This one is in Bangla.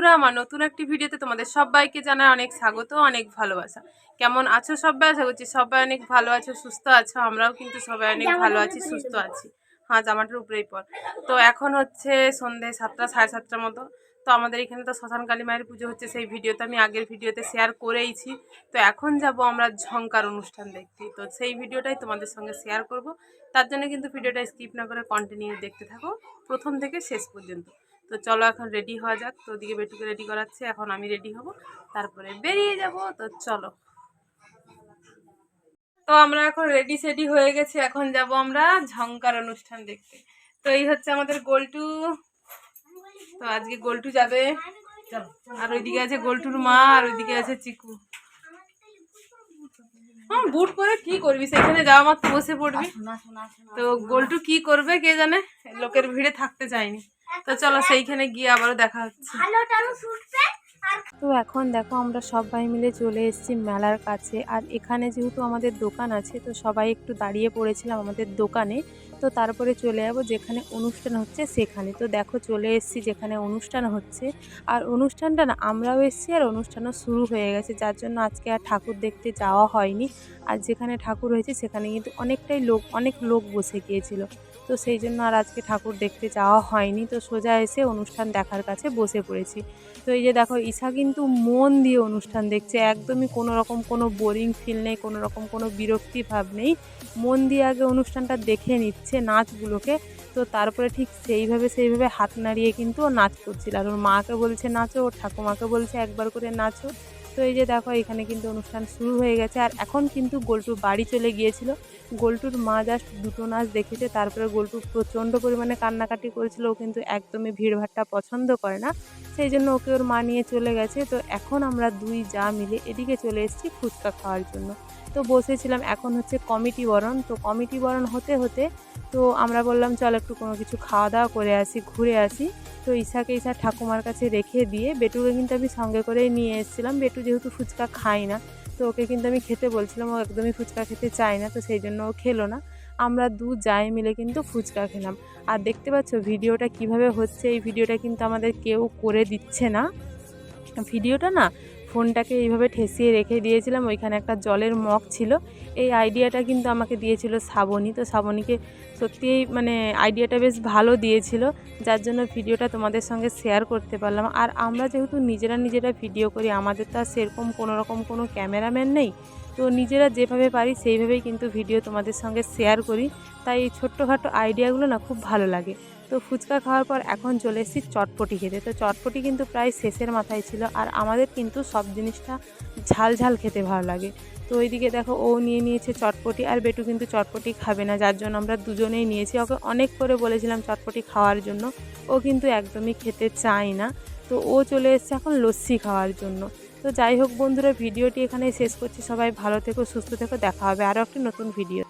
বন্ধুরা আমার নতুন একটি ভিডিওতে তোমাদের সবাইকে জানাই অনেক স্বাগত অনেক ভালোবাসা। কেমন আছো সবাই? আশা করছি সবাই অনেক ভালো আছো সুস্থ আছো আমরাও কিন্তু সবাই অনেক ভালো আছি সুস্থ আছি। হ্যাঁ জামাটার উপরেই পর তো এখন হচ্ছে সন্ধে সাতটা সাড়ে সাতটার মতো। তো আমাদের এখানে তো শ্মশান কালী মায়ের পুজো হচ্ছে সেই ভিডিওতে আমি আগের ভিডিওতে শেয়ার করেইছি। তো এখন যাব আমরা ঝঙ্কার অনুষ্ঠান দেখতে। তো সেই ভিডিওটাই তোমাদের সঙ্গে শেয়ার করব। তার জন্য কিন্তু ভিডিওটা স্কিপ না করে কন্টিনিউ দেখতে থাকো। প্রথম থেকে শেষ পর্যন্ত। তো চলো এখন রেডি হওয়া যাক। তো ওদিকে বেটুকে রেডি করাচ্ছে এখন আমি রেডি হব। তারপরে বেরিয়ে যাব তো চলো। তো আমরা এখন রেডি সেডি হয়ে গেছি এখন যাব আমরা ঝঙ্কার অনুষ্ঠান দেখতে। তো এই হচ্ছে আমাদের গোলটু। তো আজকে গোলটু যাবে। আর ওইদিকে আছে গোলটুর মা আর ওইদিকে আছে চিকু। হ্যাঁ বুট পরে কি করবি? সেখানে যাওয়া মাত্র বসে পড়বি। তো গোলটু কি করবে কে জানে? লোকের ভিড়ে থাকতে চায়নি। তো চলো সেইখানে গিয়ে আবারও দেখা হচ্ছে। তো এখন দেখো আমরা সবাই মিলে চলে এসেছি মেলার কাছে। আর এখানে যেহেতু আমাদের দোকান আছে তো সবাই একটু দাঁড়িয়ে পড়েছিলাম আমাদের দোকানে। তো তারপরে চলে যাব যেখানে অনুষ্ঠান হচ্ছে সেখানে। তো দেখো চলে এসেছি যেখানে অনুষ্ঠান হচ্ছে। আর অনুষ্ঠানটা না আমরাও এসেছি আর অনুষ্ঠানও শুরু হয়ে গেছে। যার জন্য আজকে আর ঠাকুর দেখতে যাওয়া হয়নি। আর যেখানে ঠাকুর হয়েছে সেখানে কিন্তু অনেকটাই লোক অনেক লোক বসে গিয়েছিল। তো সেই জন্য আর আজকে ঠাকুর দেখতে যাওয়া হয়নি। তো সোজা এসে অনুষ্ঠান দেখার কাছে বসে পড়েছি। তো এই যে দেখো, ঈশা কিন্তু মন দিয়ে অনুষ্ঠান দেখছে। একদমই কোনো রকম কোনো বোরিং ফিল নেই, কোনো রকম কোনো বিরক্তি ভাব নেই। মন দিয়ে আগে অনুষ্ঠানটা দেখে নিচ্ছে নাচগুলোকে। তো তারপরে ঠিক সেইভাবে সেইভাবে হাত নাড়িয়ে কিন্তু ও নাচ করছিল। আর ওর মাকে বলছে, নাচো। ওর ঠাকুমাকে বলছে, একবার করে নাচো। তো এই যে দেখো, এখানে কিন্তু অনুষ্ঠান শুরু হয়ে গেছে। আর এখন কিন্তু গোল্টু বাড়ি চলে গিয়েছিল। গোলটুর মা জাস্ট দুটো নাচ দেখেছে তারপরে গোলটু প্রচণ্ড পরিমাণে কান্নাকাটি করেছিল। ও কিন্তু একদমই ভিড়ভাট্টা পছন্দ করে না। সেই জন্য ওকে ওর মা নিয়ে চলে গেছে। তো এখন আমরা দুই যা মিলে এদিকে চলে এসেছি ফুচকা খাওয়ার জন্য। তো বসেছিলাম, এখন হচ্ছে কমিটি বরণ। তো কমিটি বরণ হতে হতে তো আমরা বললাম, চল একটু কোনো কিছু খাওয়া দাওয়া করে আসি, ঘুরে আসি। তো ঈশাকে ঈশা ঠাকুমার কাছে রেখে দিয়ে বেটুকে কিন্তু আমি সঙ্গে করেই নিয়ে এসেছিলাম। বেটু যেহেতু ফুচকা খাই না, তো ওকে কিন্তু আমি খেতে বলছিলাম, ও একদমই ফুচকা খেতে চায় না, তো সেই জন্য ও খেলো না। আমরা দু যাই মিলে কিন্তু ফুচকা খেলাম। আর দেখতে পাচ্ছ ভিডিওটা কীভাবে হচ্ছে, এই ভিডিওটা কিন্তু আমাদের কেউ করে দিচ্ছে না। ভিডিওটা না ফোনটাকে এইভাবে ঠেসিয়ে রেখে দিয়েছিলাম, ওইখানে একটা জলের মগ ছিল। এই আইডিয়াটা কিন্তু আমাকে দিয়েছিল শ্রাবণী তো শ্রাবণীকে সত্যিই মানে আইডিয়াটা বেশ ভালো দিয়েছিল, যার জন্য ভিডিওটা তোমাদের সঙ্গে শেয়ার করতে পারলাম। আর আমরা যেহেতু নিজেরা নিজেরা ভিডিও করি, আমাদের তো আর সেরকম কোনোরকম কোনো ক্যামেরাম্যান নেই। তো নিজেরা যেভাবে পারি সেইভাবেই কিন্তু ভিডিও তোমাদের সঙ্গে শেয়ার করি। তাই এই ছোট্টখাটো আইডিয়াগুলো না খুব ভালো লাগে। তো ফুচকা খাওয়ার পর এখন চলে এসেছি চটপটি খেতে। তো চটপটি কিন্তু প্রায় শেষের মাথায় ছিল আর আমাদের কিন্তু সব জিনিসটা ঝাল ঝাল খেতে ভালো লাগে। তো ওইদিকে দেখো ও নিয়ে নিয়েছে চটপটি আর বেটু কিন্তু চটপটি খাবে না। যার জন্য আমরা দুজনেই নিয়েছি। ওকে অনেক করে বলেছিলাম চটপটি খাওয়ার জন্য। ও কিন্তু একদমই খেতে চায় না। তো ও চলে এসছে এখন লস্যি খাওয়ার জন্য। তো যাই হোক বন্ধুরা, ভিডিওটি এখানে শেষ করছি। সবাই ভালো থেকো, সুস্থ থেকো। দেখা হবে আরও একটি নতুন ভিডিও